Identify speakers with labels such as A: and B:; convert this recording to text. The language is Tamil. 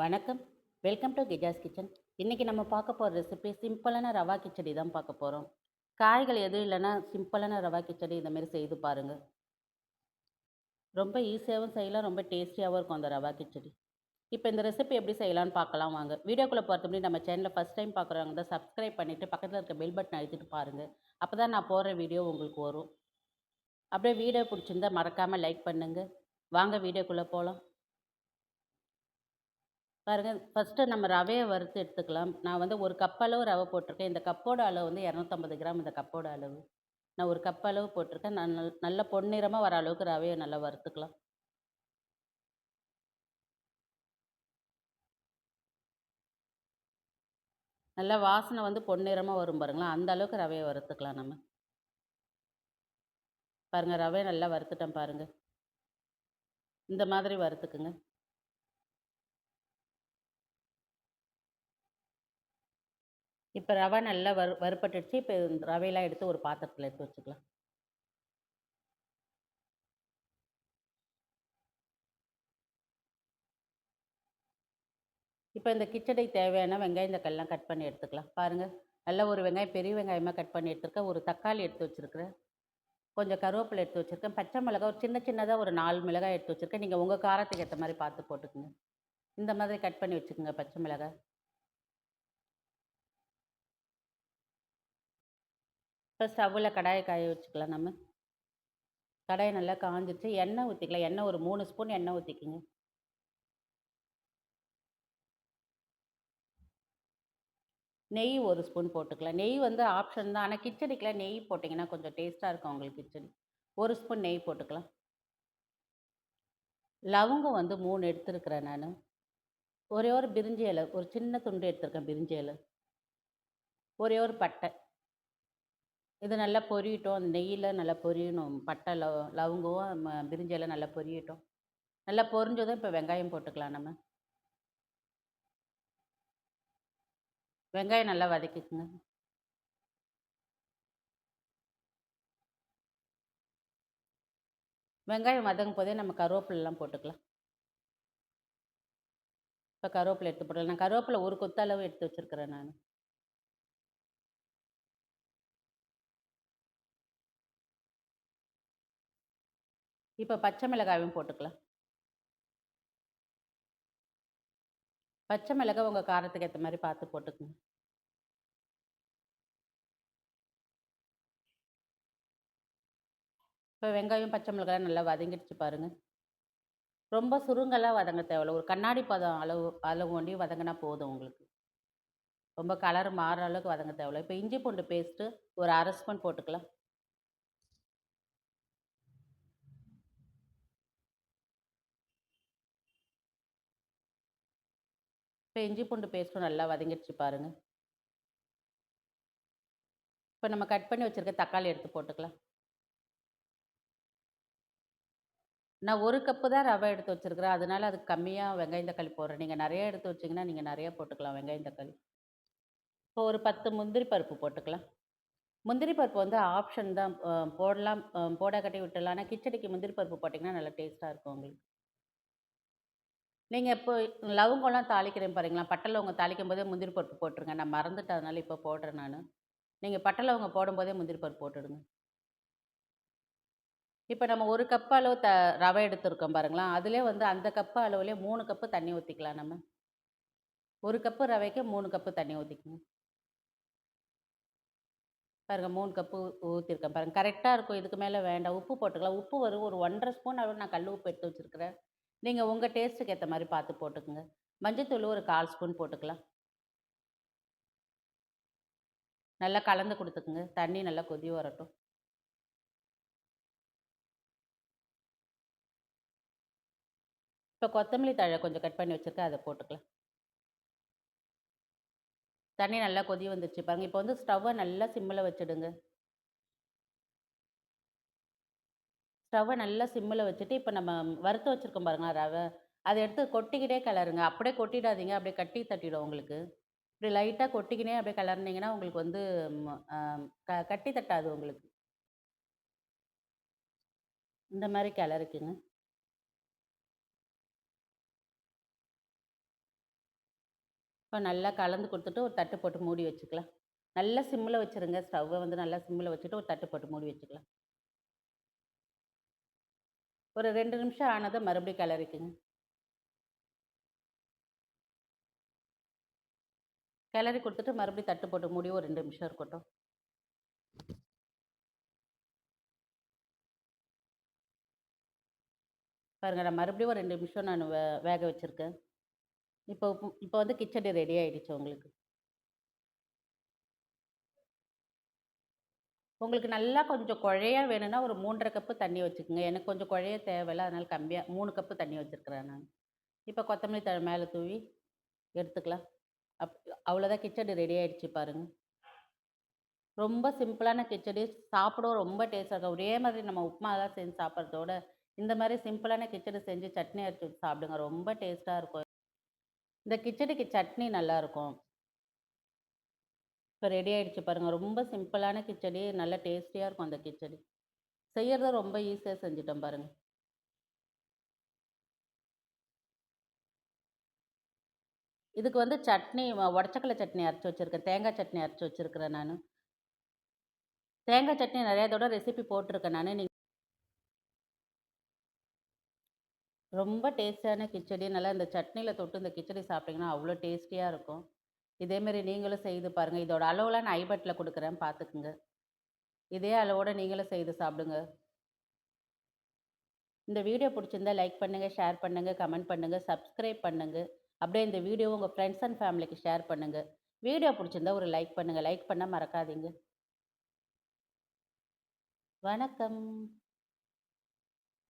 A: வணக்கம். வெல்கம் டு கிஜாஸ் கிச்சன் இன்றைக்கி நம்ம பார்க்க போகிற ரெசிபி சிம்பிளான ரவா கிச்சடி தான் பார்க்க போகிறோம் காய்கள் எதுவும் இல்லைன்னா சிம்பிளான ரவா கிச்சடி இந்தமாரி செய்து பாருங்கள் ரொம்ப ஈஸியாகவும் செய்யலாம் ரொம்ப டேஸ்டியாகவும் இருக்கும் அந்த ரவா கிச்சடி. இப்போ இந்த ரெசிபி எப்படி செய்யலாம்னு பார்க்கலாம் வாங்க. வீடியோக்குள்ளே பொறுத்த முடியும் நம்ம சேனலில் ஃபஸ்ட் டைம் பார்க்குறவங்க தான் சப்ஸ்கிரைப் பண்ணிவிட்டு பக்கத்தில் இருக்க பெல் பட்டன் அழுத்திட்டு பாருங்கள் அப்போ தான் நான் போடுற வீடியோ உங்களுக்கு வரும். அப்படியே வீடியோ பிடிச்சிருந்தா மறக்காமல் லைக் பண்ணுங்கள் வாங்க வீடியோக்குள்ளே போகலாம் பாருங்கள் ஃபஸ்ட்டு நம்ம ரவையை வறுத்து எடுத்துக்கலாம். நான் வந்து ஒரு கப் அளவு ரவை போட்டிருக்கேன். இந்த கப்போட அளவு வந்து இரநூத்தம்பது கிராம் இந்த கப்போட அளவு. நான் ஒரு கப் அளவு போட்டிருக்கேன். நான் நல் நல்ல பொன்னிறமாக வர அளவுக்கு ரவையை நல்லா வறுத்துக்கலாம். நல்லா வாசனை வந்து பொன்னிறமாக வரும் பாருங்களேன் அந்த அளவுக்கு ரவையை வறுத்துக்கலாம் நம்ம. பாருங்கள் ரவையை நல்லா வறுத்துட்டேன் பாருங்கள் இந்த மாதிரி வறுத்துக்குங்க. இப்போ ரவை நல்லா வறு வறுப்பட்டுடுச்சு இப்போ இந்த ரவையெல்லாம் எடுத்து ஒரு பாத்திரத்தில் எடுத்து வச்சுக்கலாம். இப்போ இந்த கிச்சடிக்கு தேவையான வெங்காயம் தக்காளிலாம் கட் பண்ணி எடுத்துக்கலாம். பாருங்கள் நல்ல ஒரு வெங்காயம் பெரிய வெங்காயமாக கட் பண்ணி எடுத்துருக்கேன். ஒரு தக்காளி எடுத்து வச்சுருக்கிறேன். கொஞ்சம் கருவேப்பிலை எடுத்து வச்சுருக்கேன். பச்சை மிளகாய் ஒரு சின்ன சின்னதாக ஒரு நாலு மிளகாய் எடுத்து வச்சுருக்கேன். நீங்கள் உங்கள் காரத்துக்கு ஏற்ற மாதிரி பார்த்து போட்டுக்கோங்க. இந்த மாதிரி கட் பண்ணி வச்சுக்கோங்க பச்சை மிளகாய். இப்போ ஸ்டவ்வில் கடாயை காய வச்சுக்கலாம் நம்ம. கடாயை நல்லா காஞ்சிச்சு எண்ணெய் ஊற்றிக்கலாம் எண்ணெய் ஒரு மூணு ஸ்பூன் எண்ணெய் ஊற்றிக்கிங்க நெய் ஒரு ஸ்பூன் போட்டுக்கலாம். நெய் வந்து ஆப்ஷன் தான். ஆனால் கிச்சடிக்கெலாம் நெய் போட்டிங்கன்னா கொஞ்சம் டேஸ்ட்டாக இருக்கும் உங்களுக்கு கிச்சடி ஒரு ஸ்பூன் நெய் போட்டுக்கலாம். லவங்கம் வந்து மூணு எடுத்துருக்குறேன் நான். ஒரே ஒரு பிரிஞ்சி இலை. ஒரு சின்ன துண்டு எடுத்திருக்கேன் பிரிஞ்சி இலை. ஒரே ஒரு பட்டை. இது நல்லா பொரியட்டும். அந்த நெய்யில் நல்லா பொரியணும். பட்டை லவ் லவங்கவும் ம நல்லா பொரியட்டும். நல்லா பொரிஞ்சதும் இப்போ வெங்காயம் போட்டுக்கலாம் நம்ம. வெங்காயம் நல்லா வதக்கிக்குங்க. வெங்காயம் வதங்கும் போதே நம்ம கருவேப்பிலெலாம் போட்டுக்கலாம். இப்போ கருவேப்பிலை எடுத்து போட்டுக்கலாம். நான் கருவேப்பிலை ஒரு கொத்தளவு எடுத்து வச்சுருக்கிறேன் நான். இப்போ பச்சை மிளகாயும் போட்டுக்கலாம். பச்சை மிளகாய் உங்கள் காரத்துக்கு ஏற்ற மாதிரி பார்த்து போட்டுக்கோங்க. இப்போ வெங்காயம் பச்சை மிளகாய் நல்லா வதங்கிடுச்சு பாருங்கள் ரொம்ப சுருங்கெல்லாம் வதங்க தேவையில்ல. ஒரு கண்ணாடி பதம் அளவு அளவு ஒண்டி வதங்கினா போதும் உங்களுக்கு. ரொம்ப கலர் மாறுற அளவுக்கு வதங்க தேவையில்ல. இப்போ இஞ்சி பூண்டு பேஸ்ட்டு ஒரு அரை ஸ்பூன் போட்டுக்கலாம். இப்போ இஞ்சி பூண்டு பேஸ்ட்டும் நல்லா வதங்கிடுச்சு பாருங்கள் இப்போ நம்ம கட் பண்ணி வச்சுருக்க தக்காளி எடுத்து போட்டுக்கலாம். நான் ஒரு கப்பு தான் ரவை எடுத்து வச்சுருக்கிறேன். அதனால் அதுக்கு கம்மியாக வெங்காயம் தக்காளி போடுறேன். நீங்கள் நிறைய எடுத்து வச்சிங்கன்னா நீங்கள் நிறையா போட்டுக்கலாம் வெங்காயம் தக்காளி. இப்போ ஒரு பத்து முந்திரி பருப்பு போட்டுக்கலாம். முந்திரி பருப்பு வந்து ஆப்ஷன் தான். போடலாம். போட கட்டி விட்டுடலாம். ஆனால் கிச்சடிக்கு முந்திரி பருப்பு போட்டிங்கன்னா நல்லா டேஸ்ட்டாக இருக்கும் உங்களுக்கு. நீங்கள் இப்போ லவங்கெல்லாம் தாளிக்கிறேன் பாருங்களா பட்டை லவங்க தாளிக்கும் போதே முந்திரி பருப்பு போட்டுருங்க. நான் மறந்துட்டதுனால இப்போ போடுறேன் நான். நீங்கள் பட்டை லவங்க போடும்போதே முந்திரி பருப்பு போட்டுடுங்க. இப்போ நம்ம ஒரு கப் அளவு த ரவை எடுத்துருக்கோம் பாருங்களா அதிலே வந்து அந்த கப்பு அளவுலேயே மூணு கப்பு தண்ணி ஊற்றிக்கலாம் நம்ம. ஒரு கப்பு ரவைக்கு மூணு கப்பு தண்ணி ஊற்றிக்கணும் பாருங்கள் மூணு கப்பு ஊற்றிருக்கேன் பாருங்கள் கரெக்டாக இருக்கும். இதுக்கு மேலே வேண்டாம். உப்பு போட்டுக்கலாம். உப்பு வரும் ஒரு ஒன்றரை ஸ்பூன் அளவு நான் கல் உப்பு எடுத்து வச்சுருக்கிறேன். நீங்கள் உங்கள் டேஸ்ட்டுக்கு ஏற்ற மாதிரி பார்த்து போட்டுக்குங்க. மஞ்சத்தூள் ஒரு கால் ஸ்பூன் போட்டுக்கலாம். நல்லா கலந்து கொடுத்துக்குங்க. தண்ணி நல்லா கொதி வரட்டும். இப்போ கொத்தமல்லி தழை கொஞ்சம் கட் பண்ணி வச்சுருக்கேன். அதை போட்டுக்கலாம். தண்ணி நல்லா கொதி வந்துச்சு பாருங்கள் இப்போ வந்து ஸ்டவ்வை நல்லா சிம்மில் வச்சுடுங்க. ஸ்டவ்வை நல்லா சிம்மில் வச்சுட்டு இப்போ நம்ம வறுத்து வச்சுருக்கோம் பாருங்களா ரவை அதை எடுத்து கொட்டிக்கிட்டே கிளறுங்க. அப்படியே கொட்டிடாதீங்க. அப்படியே கட்டி தட்டிடும் உங்களுக்கு. இப்படி லைட்டாக கொட்டிக்கினே அப்படியே கிளறினீங்கன்னா உங்களுக்கு வந்து க கட்டி தட்டாது உங்களுக்கு. இந்த மாதிரி கிளருக்குங்க இப்போ நல்லா கலந்து கொடுத்துட்டு ஒரு தட்டு போட்டு மூடி வச்சுக்கலாம். நல்லா சிம்மில் வச்சுருங்க. ஸ்டவ்வை வந்து நல்லா சிம்மில் வச்சுட்டு ஒரு தட்டு போட்டு மூடி வச்சுக்கலாம். ஒரு ரெண்டு நிமிஷம் ஆனதை மறுபடியும் கிளறிக்குங்க. கிளறி கொடுத்துட்டு மறுபடியும் தட்டு போட்டு மூடி ஒரு ரெண்டு நிமிஷம் இருக்கட்டும். பாருங்கள் நான் மறுபடியும் ஒரு ரெண்டு நிமிஷம் நான் வே வேக வச்சுருக்கேன். இப்போ இப்போ வந்து கிச்சடி ரெடி ஆகிடுச்சு உங்களுக்கு. உங்களுக்கு நல்லா கொஞ்சம் குழையா வேணும்னா ஒரு மூன்றரை கப்பு தண்ணி வச்சுக்கோங்க. எனக்கு கொஞ்சம் குழைய தேவையில்ல. அதனால் கம்மியாக மூணு கப்பு தண்ணி வச்சுருக்கிறேன் நான். இப்போ கொத்தமல்லி தழை மேலே தூவி எடுத்துக்கலாம். அப் அவ்வளோதான் கிச்சடி ரெடி ஆகிடுச்சு பாருங்கள் ரொம்ப சிம்பிளான கிச்சடி. சாப்பிடவும் ரொம்ப டேஸ்ட்டாக இருக்கும். ஒரே மாதிரி நம்ம உப்புமாலாம் செஞ்சு சாப்பிட்றதோட இந்த மாதிரி சிம்பிளான கிச்சடி செஞ்சு சட்னி அரைச்சி சாப்பிடுங்க. ரொம்ப டேஸ்ட்டாக இருக்கும். இந்த கிச்சடிக்கு சட்னி நல்லாயிருக்கும் இப்போ ரெடி ஆகிடுச்சு பாருங்கள் ரொம்ப சிம்பிளான கிச்சடி நல்லா டேஸ்டியாக இருக்கும் அந்த கிச்சடி. செய்கிறத ரொம்ப ஈஸியாக செஞ்சுட்டோம் பாருங்கள் இதுக்கு வந்து சட்னி உடச்சக்கலை சட்னி அரைச்சி வச்சுருக்கேன். தேங்காய் சட்னி அரைச்சி வச்சுருக்கிறேன் நான். தேங்காய் சட்னி நிறையா தடவை ரெசிபி போட்டிருக்கேன் நான். நீங்கள் ரொம்ப டேஸ்டியான கிச்சடி நல்லா இந்த சட்னியில் தொட்டு இந்த கிச்சடி சாப்பிட்டிங்கன்னா அவ்வளோ டேஸ்டியாக இருக்கும். இதேமாரி நீங்களும் செய்து பாருங்கள் இதோட அளவுலாம் நான் ஐபட்டில் கொடுக்குறேன். பார்த்துக்குங்க இதே அளவோடு நீங்களும் செய்து சாப்பிடுங்க. இந்த வீடியோ பிடிச்சிருந்தா லைக் பண்ணுங்கள் ஷேர் பண்ணுங்கள் கமெண்ட் பண்ணுங்கள் சப்ஸ்கிரைப் பண்ணுங்கள் அப்படியே இந்த வீடியோ உங்கள் ஃப்ரெண்ட்ஸ் அண்ட் ஃபேமிலிக்கு ஷேர் பண்ணுங்கள் வீடியோ பிடிச்சிருந்தா ஒரு லைக் பண்ணுங்கள் லைக் பண்ணால் மறக்காதீங்க. வணக்கம்.